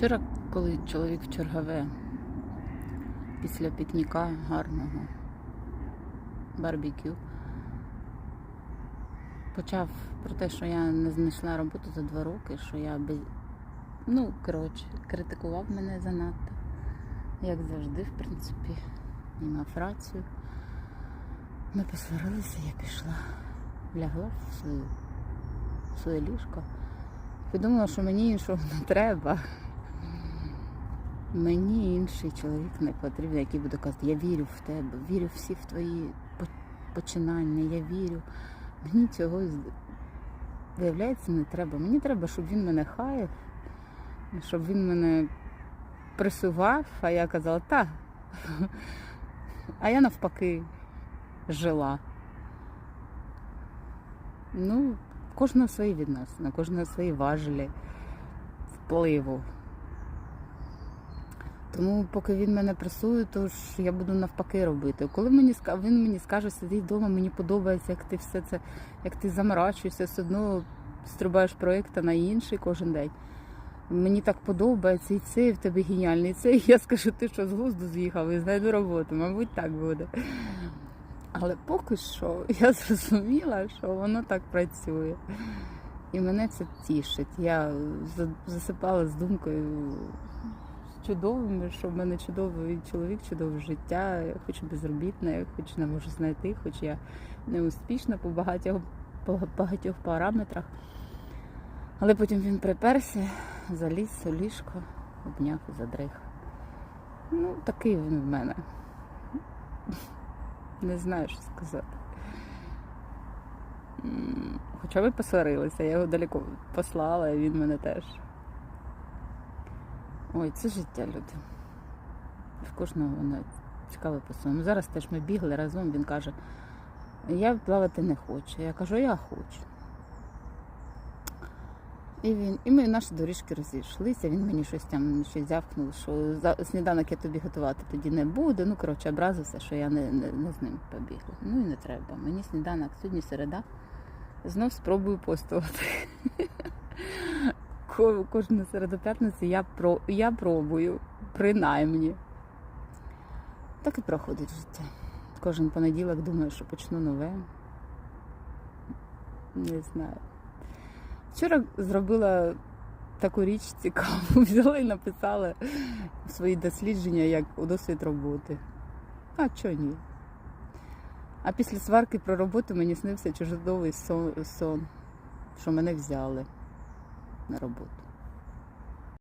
Вчора, коли чоловік в чергове після пікніка гарного барбекю почав про те, що я не знайшла роботу за два роки, що я без. Ну, коротше, критикував мене занадто. Як завжди, в принципі, і мав рацію. Ми посварилися, я пішла, лягла в свою, в своє ліжко. Подумала, що мені іншого не треба. Мені інший чоловік не потрібен, який буде казати, я вірю в тебе, вірю всі в твої починання, я вірю. Мені цього виявляється не треба. Мені треба, щоб він мене хаяв, щоб він мене присував, а я казала, та. А я навпаки жила. Ну, кожного свої відносини, кожного свої важелі впливу. Тому поки він мене пресує, то ж я буду навпаки робити. Коли мені він мені скаже, сиди вдома, мені подобається, як ти все це, як ти заморачуєшся, все одно стрибаєш проєкта на інший кожен день. Мені так подобається, і це в тебе геніальний. І я скажу, ти що з глузду з'їхав і знайду роботу. Мабуть, так буде. Але поки що я зрозуміла, що воно так працює. І мене це тішить. Я засипала з думкою чудовими, що в мене чудовий чоловік, чудове життя, я хоч безробітна, я хоч не можу знайти, хоч я не успішна по багатьох, по багатьох параметрах. Але потім він приперся, заліз у ліжко, обняв і задрих. Ну, такий він в мене. Не знаю, що сказати. Хоча ви посварилися, я його далеко послала, і він мене теж. Ой, це життя, люди. В кожного воно цікаве по-своєму. Зараз теж ми бігли разом, він каже, я плавати не хочу. Я кажу, я хочу. І він, і ми наші доріжки розійшлися. Він мені щось там щось зявкнув, що за сніданок я тобі готувати тоді не буде. Ну, коротше, образився, що я не, не, не з ним побігла. Ну і не треба. Мені сніданок сьогодні середа. Знов спробую постувати. Ко- Кожну середу п'ятниці я, про, я пробую, принаймні. Так і проходить життя. Кожен понеділок думаю, що почну нове. Не знаю. Вчора зробила таку річ цікаву, взяла і написала свої дослідження як у досвід роботи. А чого ні? А після сварки про роботу мені снився чудовий сон, сон, що мене взяли на роботу.